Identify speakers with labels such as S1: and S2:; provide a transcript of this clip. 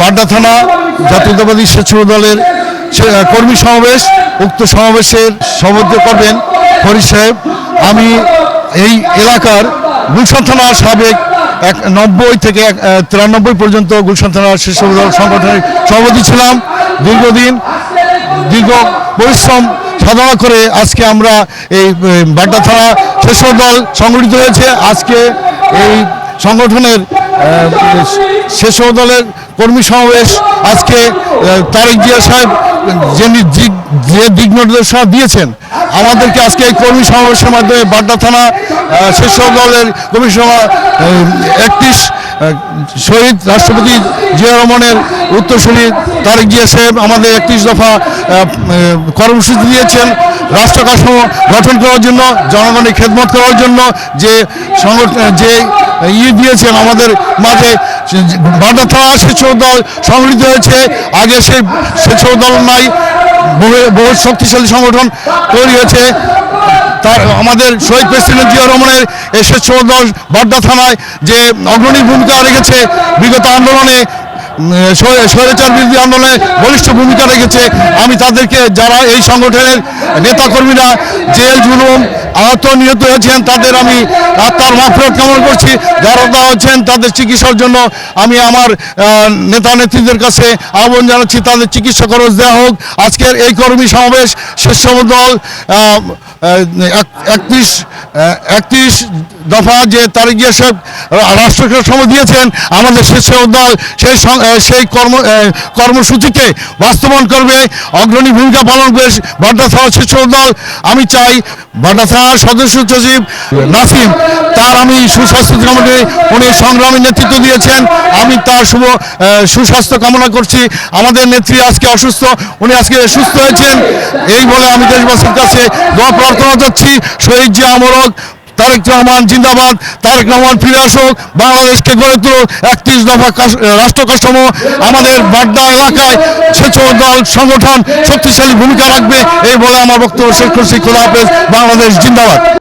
S1: বাড্ডা থানা জাতীয়তাবাদী স্বেচ্ছাসেবক দলের কর্মী সমাবেশ উক্ত সমাবেশের সভাপতিত্ব করবেন ফরিদ সাহেব। আমি এই এলাকার গুলশান থানার সাবেক এক নব্বই থেকে এক, তিরানব্বই পর্যন্ত গুলশান থানার স্বেচ্ছাসেবক দল সংগঠনের সভাপতি ছিলাম। দীর্ঘদিন দীর্ঘ পরিশ্রম সাধনা করে আজকে আমরা এই বাড্ডা থানা স্বেচ্ছাসেবক দল সংগঠিত হয়েছে। আজকে এই সংগঠনের স্বেচ্ছাসেবক দলের কর্মী সমাবেশ। আজকে তারেক জিয়া সাহেব যে নি- দিক- যে দিক নির্দেশনা দিয়েছেন, আমাদেরকে আজকে এই কর্মী সমাবেশের মাধ্যমে বাড্ডা থানা স্বেচ্ছাসেবক দলের কর্মী সভা একত্রিশ শহীদ রাষ্ট্রপতি জিয়া রহমানের উত্তরসূরি তারেক জিয়া সাহেব আমাদের একত্রিশ দফা কর্মসূচি দিয়েছেন। রাষ্ট্র কাঠামো গঠন করার জন্য, জনগণের খেদমত করার জন্য যে সংগঠন, যে ইয়ে দিয়েছেন আমাদের মাঝে থানা স্বেচ্ছাসেবক দল সংগঠিত হয়েছে। আগে সেই স্বেচ্ছাসেবক দল নাই বহু শক্তিশালী সংগঠন তৈরি হয়েছে। তার আমাদের শহীদ প্রেসিডেন্ট জিয়া রহমানের এই স্বেচ্ছাসেবক দল বাড্ডা থানায় যে অগ্রণী ভূমিকা রেখেছে, বিগত আন্দোলনে স্বৈরাচার বিরোধী আন্দোলনে বলিষ্ঠ ভূমিকা রেখেছে। আমি তাদেরকে, যারা এই সংগঠনের নেতাকর্মীরা, জেল জুলুম আহত নিহত হয়েছেন তাদের আমি আত্মার মাফরত কামনা করছি। যারা হচ্ছেন তাদের চিকিৎসার জন্য আমি আমার নেতা নেত্রীদের কাছে আহ্বান জানাচ্ছি, তাদের চিকিৎসা খরচ দেওয়া হোক। আজকের এই কর্মী সমাবেশ, শীর্ষ দল একত্রিশ একত্রিশ দফা যে গিয়ে সব রাষ্ট্রকে সময় দিয়েছেন, আমাদের স্বেচ্ছাসেবক দল সেই সেই কর্ম কর্মসূচিকে বাস্তবায়ন করবে, অগ্রণী ভূমিকা পালন করে বাড্ডা থানা স্বেচ্ছাসেবক দল আমি চাই বাড্ডা থানার সদস্য সচিব নাসিম, তার আমি সুস্বাস্থ্য কামনা উনি সংগ্রামী নেতৃত্ব দিয়েছেন, আমি তার শুভ সুস্বাস্থ্য কামনা করছি। আমাদের নেত্রী আজকে অসুস্থ, উনি আজকে সুস্থ হয়েছেন, এই বলে আমি দেশবাসীর কাছে দোয়া প্রার্থনা করছি শহীদ জিয়া আমরক তারেক রহমান জিন্দাবাদ। তারেক রহমান ফিরে আসুক। বাংলাদেশকে গড়ে তুলুক। একত্রিশ দফা কাস- রাষ্ট্র কাঠামো আমাদের বাড্ডা এলাকায় স্বেচ্ছাসেবক দল, সংগঠন শক্তিশালী ভূমিকা রাখবে, এই বলে আমার বক্তব্য শেষ করছি। খোলা হাফেজ। বাংলাদেশ জিন্দাবাদ।